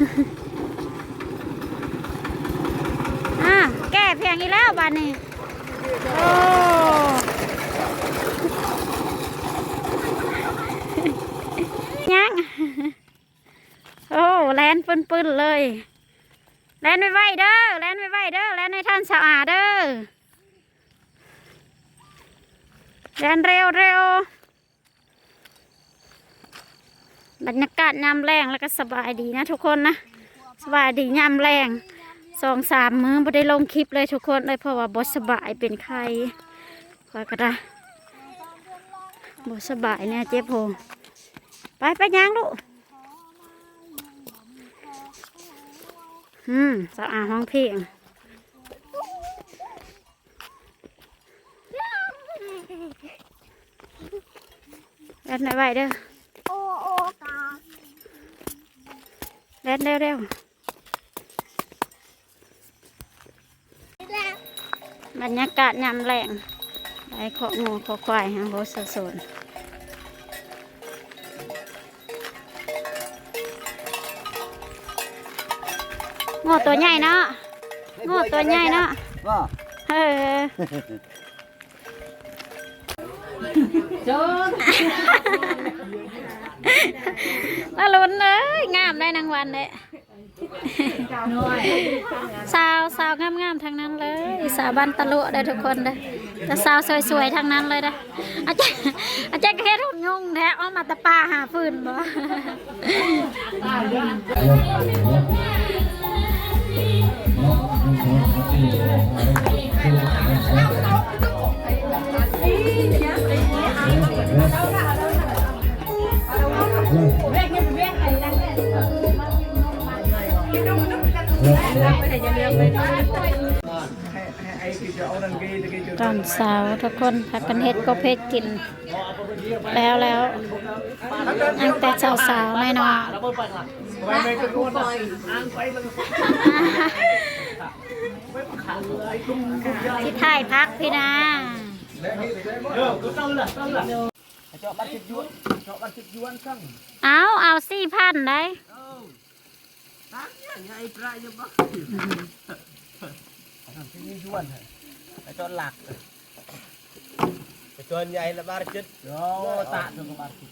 อะแก้เพียงอีกแล้วบ้านนี้โอ้ยังโอ้แลนปืนๆเลยแลนไว้ๆเด้อแลนไว้ๆเด้อแลนให้ท่านสะอาดเด้อแลนเร็วเร็ว บรรยากาศยามแรงแล้วก็สบายดีนะทุกคนนะสบายดียามแรงสองสามมือไม่ได้ลงคลิปเลยทุกคนเลยเพราะว่าบสบายเป็นไข้คอยก็ได้บสบายเนี่ยเจ็บโหไปไปย่างลูกอืมสะอาดห้องเพลงเล่นไว้เด้อตา เล่นเร็วเร็วแล้วๆบรรยากาศยามแรงไปของูขอควายฮะโบสะสนโง่ตัวใหญ่เนาะโง่ตัวใหญ่เนาะว่าเออตาลุนเลยงามได้นางวันเลยสาวสาวงามงามๆทั้งนั้นเลย สาวบ้านตะลุได้ทุกคนเลยแต่สาวสวยๆทั้งนั้นเลยนะอาจารย์อาจารย์ก็แค่ทุ่งยุ่งแท้เอามาแตะปลาหาฟืนบ่ ตอนเช้าทุกคนพักกันเฮ็ดก็เพชรกิน แล้วแล้วตั้งแต่เช้าสาวๆแน่นอนที่ถ่ายพักพี่นาเจาะเอาเอาสี่พันได้ตั้งยัง ไงปลายยังบ้าที่นี่ยวนเจาะหลักเจาะใหญ่ละบาทจิตโอ้ตาตัวบาทจิต